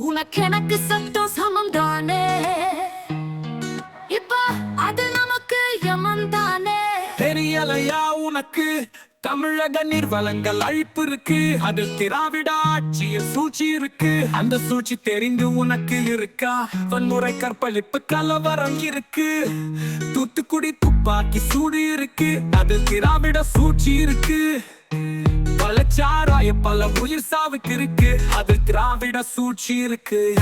உனக்கு எனக்கு சட்டம் சமம் தானே? இப்ப அது நமக்கு யமன் தானே? தெரியலையா உனக்கு? தமிழக நிர்வலங்கள் அழிப்பு இருக்கு. அதில் திராவிட ஆட்சிய சூழ்ச்சி இருக்கு. அந்த சூழ்ச்சி தெரிந்து உனக்கு இருக்கா? வன்முறை கற்பழிப்பு கலவரம் இருக்கு. தூத்துக்குடி துப்பாக்கி சூடு இருக்கு. அதில் திராவிட சூழ்ச்சி இருக்கு. பலச்சாராய பல உயிர் சாவுக்கு இருக்கு. அது திராவிட சூழ்ச்சி இருக்கு.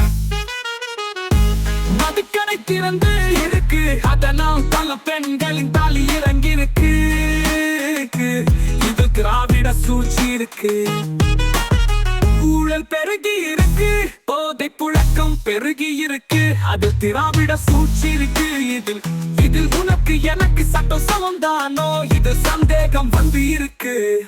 மதுக்கடை திறந்து இருக்கு. அதனால் பல பெண்களின் தாலி இறங்கி இருக்கு. இது திராவிட சூழ்ச்சி இருக்கு. ஊழல் பெருகி இருக்கு. போதை புழக்கம் பெருகி இருக்கு. அது திராவிட சூழ்ச்சி இருக்கு. இதில் இதில் உனக்கு எனக்கு சட்டம் சமம் தானோ இது சந்தேகம் வந்து இருக்கு.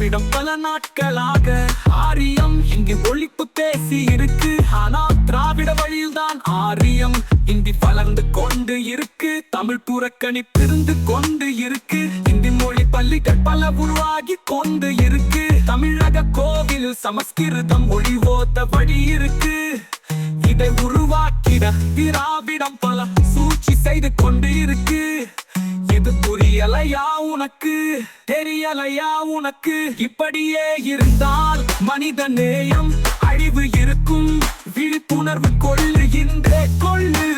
திராவிடம் பல நாட்களாக ஆரியம் இங்கு ஒழிப்பு பேசி இருக்கு. ஆனால் திராவிட வழியில்தான் ஆரியம் இந்தி வளர்ந்து கொண்டு இருக்கு. தமிழ் புறக்கணிப்பிருந்து கொண்டு இருக்கு. இந்தி மொழி பள்ளிகள் பல உருவாகி கொண்டு இருக்கு. தமிழக கோவில் சமஸ்கிருதம் மொழி ஓத்த வழி இருக்கு. இதை உருவாக்கிட திராவிடம் பல சூழ்ச்சி செய்து கொண்டு இருக்கு. இது புரியலையா உனக்கு? தெரியலையா உனக்கு? இப்படியே இருந்தால் மனித நேயம் அழிவு இருக்கும். விழிப்புணர்வு கொள்ளு இந்த கொள்ளு.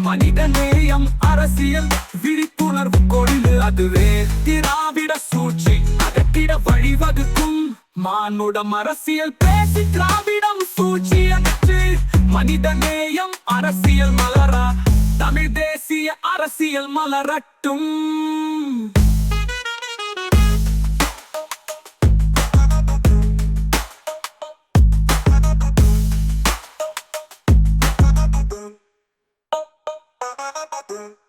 மனித நேயம் அரசியல் விழிப்புணர்வு கொள்ளு. அதுவே திராவிட சூழ்ச்சி அகற்றிட வழிவகுக்கும். மானுடம் அரசியல் பேசி திராவிடம் சூழ்ச்சி அகற்று. மனித நேயம் அரசியல் மலரா தமிழ் தேசிய அரசியல் மலரட்டும் Boom.